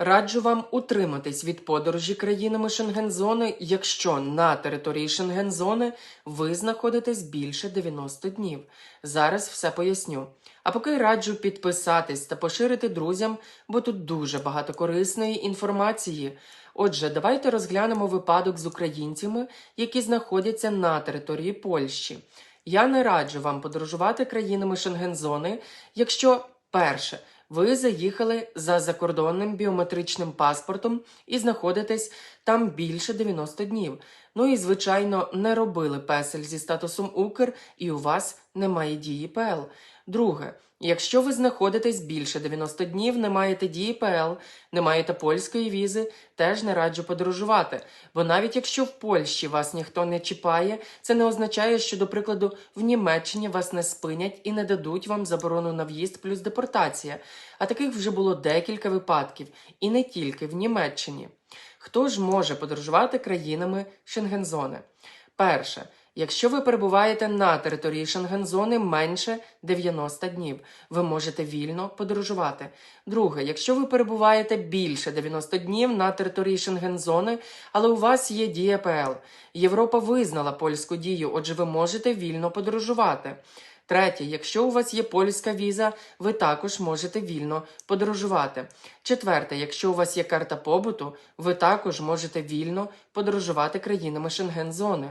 Раджу вам утриматись від подорожі країнами Шенгензони, якщо на території Шенгензони ви знаходитесь більше 90 днів. Зараз все поясню. А поки раджу підписатись та поширити друзям, бо тут дуже багато корисної інформації. Отже, давайте розглянемо випадок з українцями, які знаходяться на території Польщі. Я не раджу вам подорожувати країнами Шенгензони, якщо перше. Ви заїхали за закордонним біометричним паспортом і знаходитесь там більше 90 днів. Ну і, звичайно, не робили песель зі статусом Укр, і у вас немає дії ПЛ. Друге, якщо ви знаходитесь більше 90 днів, не маєте дії ПЛ, не маєте польської візи, теж не раджу подорожувати. Бо навіть якщо в Польщі вас ніхто не чіпає, це не означає, що, до прикладу, в Німеччині вас не спинять і не дадуть вам заборону на в'їзд плюс депортація. А таких вже було декілька випадків, і не тільки в Німеччині. Хто ж може подорожувати країнами Шенгензони? Перше. Якщо ви перебуваєте на території Шенгензони менше 90 днів, ви можете вільно подорожувати. Друге, якщо ви перебуваєте більше 90 днів на території Шенгензони, але у вас є дія ПЛ, Європа визнала польську дію, отже, ви можете вільно подорожувати. Третє, якщо у вас є польська віза, ви також можете вільно подорожувати. Четверте, якщо у вас є карта побуту, ви також можете вільно подорожувати країнами Шенгензони.